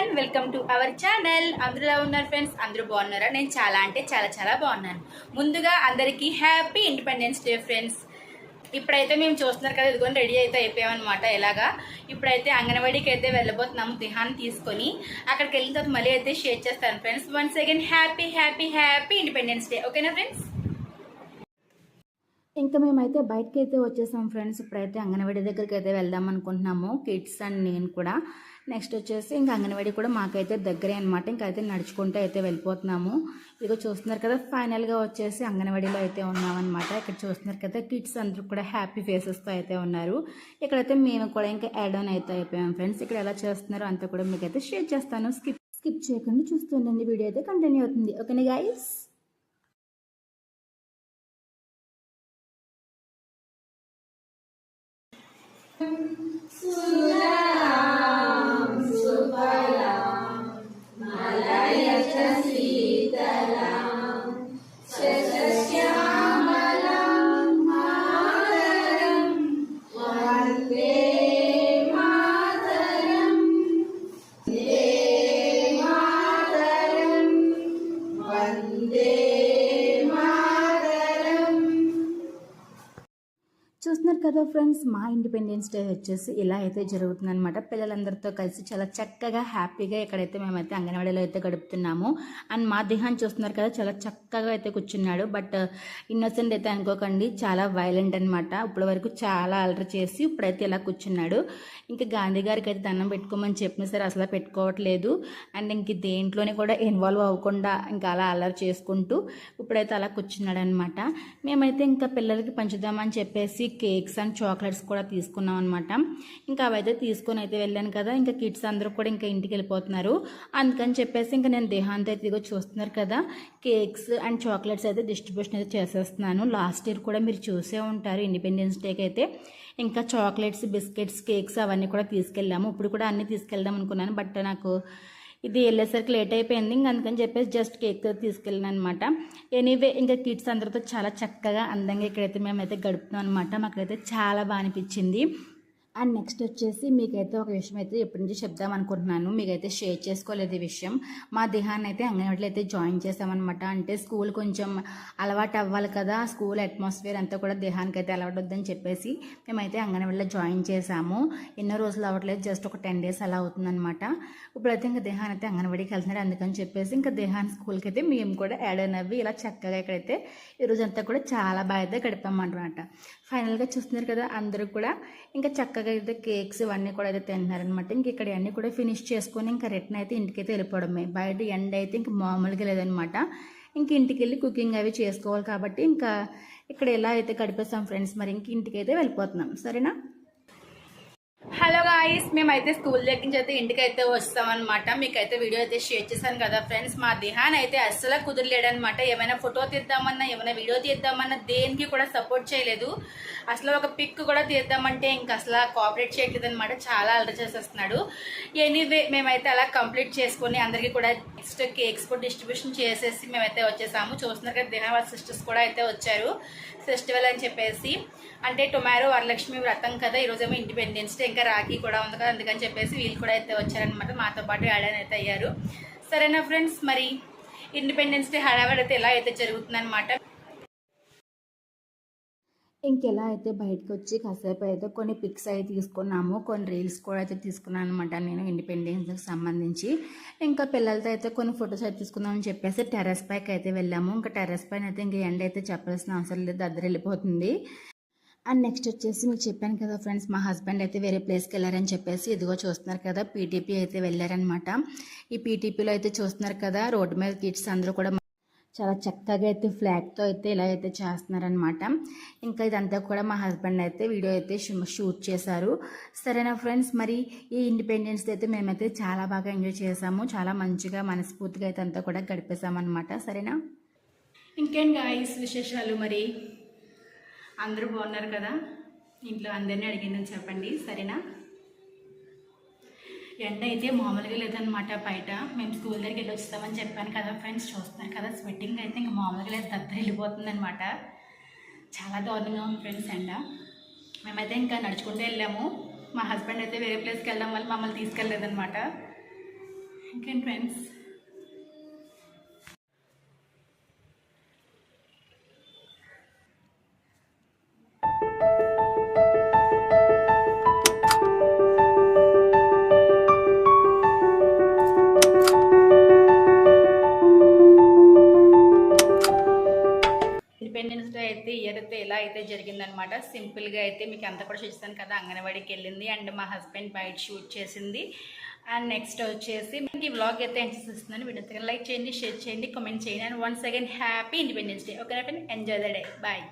Everyone welcome to our channel అందరూ ఎలా ఉన్నారు ఫ్రెండ్స్ అందరూ బాగున్నారా? నేను చాలా అంటే చాలా చాలా బాగున్నాను. ముందుగా అందరికీ హ్యాపీ ఇండిపెండెన్స్ డే ఫ్రెండ్స్ ఇప్పుడైతే మేము చూస్తున్నారు కదా ఇదిగో రెడీ అయితే అయిపోయామన్నమాట. ఎలాగా? ఇప్పుడైతే అంగన్వాడీకి అయితే వెళ్ళబోతున్నాము దిహాన్ని తీసుకొని. అక్కడికి వెళ్ళిన తర్వాత మళ్ళీ అయితే షేర్ చేస్తాను friends once again happy happy happy independence day ఓకేనా ఫ్రెండ్స్ ఇంకా మేమైతే బయటకి అయితే వచ్చేసాం ఫ్రెండ్స్ ఇప్పుడైతే అంగన్వాడీ దగ్గరికి అయితే వెళ్దాం అనుకుంటున్నాము కిడ్స్ అండ్ నేను కూడా. నెక్స్ట్ వచ్చేసి ఇంకా అంగన్వాడీ కూడా మాకైతే దగ్గరే అనమాట ఇంకైతే నడుచుకుంటూ అయితే వెళ్ళిపోతున్నాము. ఇదిగో చూస్తున్నారు కదా ఫైనల్గా వచ్చేసి అంగన్వాడీలో అయితే ఉన్నామన్నమాట. ఇక్కడ చూస్తున్నారు కదా కిడ్స్ అందరూ కూడా హ్యాపీ ఫేసెస్తో అయితే ఉన్నారు. ఇక్కడైతే మేము కూడా ఇంకా యాడ్ ఆన్ అయితే అయిపోయాం ఫ్రెండ్స్ ఇక్కడ ఎలా చేస్తున్నారో అంతా కూడా మీకు అయితే షేర్ చేస్తాను. స్కిప్ స్కిప్ చేయకుండా చూస్తుండండి వీడియో అయితే కంటిన్యూ అవుతుంది. ఓకేనా గైస్ Malaya చూస్తున్నారు కదా ఫ్రెండ్స్ మా ఇండిపెండెన్స్ డే వచ్చేసి ఇలా అయితే జరుగుతుంది అనమాట పిల్లలందరితో కలిసి చాలా చక్కగా హ్యాపీగా ఇక్కడైతే మేమైతే అంగన్వాడీలో అయితే గడుపుతున్నాము. అండ్ మా దేహాన్ని చూస్తున్నారు కదా చాలా చక్కగా అయితే కూర్చున్నాడు. బట్ ఇన్నోసెంట్ అయితే అనుకోకండి చాలా వైలెంట్ అనమాట ఇప్పటి వరకు చాలా అలరి చేసి ఇప్పుడైతే ఇలా కూర్చున్నాడు. ఇంకా గాంధీ గారికి అయితే దండం పెట్టుకోమని చెప్పిన సరే అసలు పెట్టుకోవట్లేదు. అండ్ ఇంక దేంట్లోనే కూడా ఇన్వాల్వ్ అవ్వకుండా ఇంకా అలా అలర్ చేసుకుంటూ ఇప్పుడైతే అలా కూర్చున్నాడు అనమాట మేమైతే ఇంకా పిల్లలకి పంచుదామని చెప్పేసి కేక్స్ అండ్ చాక్లెట్స్ కూడా తీసుకున్నాం అనమాట ఇంకా అవైతే తీసుకొని అయితే వెళ్ళాను కదా. ఇంకా కిడ్స్ అందరూ కూడా ఇంకా ఇంటికి వెళ్ళిపోతున్నారు. అందుకని చెప్పేసి ఇంకా నేను దేహాంతో అయితే ఇదిగో చూస్తున్నారు కదా. కేక్స్ అండ్ చాక్లెట్స్ అయితే డిస్ట్రిబ్యూషన్ అయితే చేసేస్తున్నాను. లాస్ట్ ఇయర్ కూడా మీరు చూసే ఉంటారు. ఇండిపెండెన్స్ డేకి అయితే ఇంకా చాక్లెట్స్ బిస్కెట్స్ కేక్స్ అవన్నీ కూడా తీసుకెళ్ళాము. ఇప్పుడు కూడా అన్నీ తీసుకెళ్దాం అనుకున్నాను. బట్ నాకు ఇది వెళ్ళేసరికి లేట్ అయిపోయింది. ఇంక అందుకని చెప్పేసి జస్ట్ కేక్ తీసుకెళ్ళాను అనమాట ఎనీవే ఇంకా కిడ్స్ అందరితో చాలా చక్కగా అందంగా ఇక్కడైతే మేమైతే గడుపుతున్నాం అనమాట. మాకైతే చాలా బాగా అనిపించింది. అండ్ నెక్స్ట్ వచ్చేసి మీకైతే ఒక విషయం అయితే ఎప్పటి నుంచి చెప్దాం అనుకుంటున్నాను. మీకైతే షేర్ చేసుకోలేదు ఈ విషయం. మా దేహాన్ని అయితే అంగన్వాడీలో అయితే జాయిన్ చేసామన్నమాట అంటే స్కూల్ కొంచెం అలవాటు అవ్వాలి కదా. స్కూల్ అట్మాస్ఫియర్ అంతా కూడా దేహానికి అయితే అలవాటు వద్దని చెప్పేసి మేమైతే అంగన్వాడీలో జాయిన్ చేసాము ఎన్నో రోజులు అవ్వట్లేదు. జస్ట్ ఒక టెన్ డేస్ అలా అవుతుందన్నమాట. ఇప్పుడైతే ఇంకా దేహాన్ని అయితే అంగన్వాడీకి వెళ్తున్నాడు. అందుకని చెప్పేసి ఇంకా దేహాన్ని స్కూల్కి అయితే మేము కూడా యాడ్ అయినవి ఇలా చక్కగా ఇక్కడైతే ఈ రోజంతా కూడా చాలా బాగా అయితే గడిపామన్నమాట. ఫైనల్గా చూస్తున్నారు కదా అందరూ కూడా. ఇంకా చక్కగా అయితే కేక్స్ ఇవన్నీ కూడా అయితే తింటున్నారనమాట ఇంక ఇక్కడ అన్నీ కూడా ఫినిష్ చేసుకొని ఇంకా రిటర్న్ అయితే ఇంటికైతే వెళ్ళిపోవడమే. బయట ఎండ అయితే ఇంక మామూలుగా లేదనమాట ఇంక ఇంటికి వెళ్ళి కుకింగ్ అవి చేసుకోవాలి కాబట్టి ఇంకా ఇక్కడ ఎలా అయితే గడిపేస్తాం ఫ్రెండ్స్ మరి ఇంక ఇంటికైతే వెళ్ళిపోతున్నాం. సరేనా? హలో గాయస్ మేమైతే స్కూల్ దగ్గర నుంచి అయితే ఇంటికి అయితే వస్తామన్నమాట. మీకైతే వీడియో అయితే షేర్ చేశాను కదా ఫ్రెండ్స్ మా దిహాన్ అయితే అస్సలు కుదరలేడనమాట ఏమైనా ఫోటో తీద్దామన్నా ఏమైనా వీడియో తీద్దామన్నా దేనికి కూడా సపోర్ట్ చేయలేదు. అసలు ఒక పిక్ కూడా తీద్దామంటే ఇంకా అసలు కోఆపరేట్ చేయట్లేదు అనమాట చాలా అలర చేసేస్తున్నాడు. ఎనీవే మేమైతే అలా కంప్లీట్ చేసుకొని అందరికీ కూడా నెక్స్ట్ కేక్స్ కూడా డిస్ట్రిబ్యూషన్ చేసేసి మేమైతే వచ్చేసాము. చూస్తున్నారు కదా దిహా వాళ్ళ సిస్టర్స్ కూడా అయితే వచ్చారు. ఫెస్టివల్ అని చెప్పేసి. అంటే టొమారో వరలక్ష్మి వ్రతం కదా ఈరోజేమో ఇండిపెండెన్స్ డే ఇంకా రాఖీ కూడా ఉంది కదా అందుకని చెప్పేసి వీళ్ళు కూడా అయితే వచ్చారనమాట మాతో పాటు యాడన్ అయితే అయ్యారు. సరేనా ఫ్రెండ్స్? మరి ఇండిపెండెన్స్ డే హడావిడి అయితే ఎలా అయితే జరుగుతుందనమాట ఇంకెలా అయితే బయటకు వచ్చి కాసేపు అయితే కొన్ని పిక్స్ అయితే తీసుకున్నాము కొన్ని రీల్స్ కూడా అయితే తీసుకున్నాను అనమాట నేను ఇండిపెండెన్స్కి సంబంధించి. ఇంకా పిల్లలతో అయితే కొన్ని ఫొటోస్ అయితే తీసుకుందామని చెప్పేసి టెర్రస్ పైకి అయితే వెళ్ళాము. ఇంకా టెర్రస్ పైన అయితే ఇంకా ఎండ అయితే చెప్పాల్సిన అవసరం లేదు దగ్గర వెళ్ళిపోతుంది. అండ్ నెక్స్ట్ వచ్చేసి మీకు చెప్పాను కదా ఫ్రెండ్స్ మా హస్బెండ్ అయితే వేరే ప్లేస్కి వెళ్ళారని చెప్పేసి ఇదిగో చూస్తున్నారు కదా పీటీపీ అయితే వెళ్ళారనమాట ఈ పీటీపీలో అయితే చూస్తున్నారు కదా రోడ్డు మీద కిడ్స్ అందరూ కూడా చాలా చక్కగా అయితే ఫ్లాగ్తో అయితే ఇలా అయితే చేస్తున్నారనమాట ఇంకా ఇదంతా కూడా మా హస్బెండ్ అయితే వీడియో అయితే షూట్ చేశారు. సరేనా ఫ్రెండ్స్ మరి ఈ ఇండిపెండెన్స్ అయితే మేమైతే చాలా బాగా ఎంజాయ్ చేసాము చాలా మంచిగా మనస్ఫూర్తిగా అయితే అంతా కూడా గడిపేసామన్నమాట సరేనా? ఇంకేం గాయస్ విశేషాలు మరి? అందరూ బాగున్నారు కదా? ఇంట్లో అందరినీ అడిగిందని చెప్పండి సరేనా? ఎండ అయితే మామూలుగా లేదనమాట బయట. మేము స్కూల్ దగ్గరికి వెళ్ళి వస్తామని చెప్పాను కదా ఫ్రెండ్స్ చూస్తున్నారు కదా? స్వెట్టింగ్ అయితే ఇంకా మామూలుగా లేదు దద్ద వెళ్ళిపోతుంది అనమాట చాలా దారుణంగా ఉంది ఫ్రెండ్స్ ఎండ. మేమైతే ఇంకా నడుచుకుంటూ వెళ్ళాము. మా హస్బెండ్ అయితే వేరే ప్లేస్కి వెళ్ళడం వల్ల మమ్మల్ని తీసుకెళ్ళలేదనమాట ఇంకేం ఫ్రెండ్స్? అయితే ఇయర్ అయితే ఎలా అయితే జరిగిందనమాట. సింపుల్గా అయితే మీకు అంత కూడా చూస్తాను కదా అంగన్వాడికి వెళ్ళింది అండ్ మా హస్బెండ్ బయట షూట్ చేసింది. అండ్ నెక్స్ట్ వచ్చేసి మీకు ఈ వ్లాగ్ అయితే ఎంజాయ్ చేస్తున్నాను వీడియో లైక్ చేయండి షేర్ చేయండి కామెంట్ చేయండి. And once again happy independence day. Okay friend enjoy the day. Bye.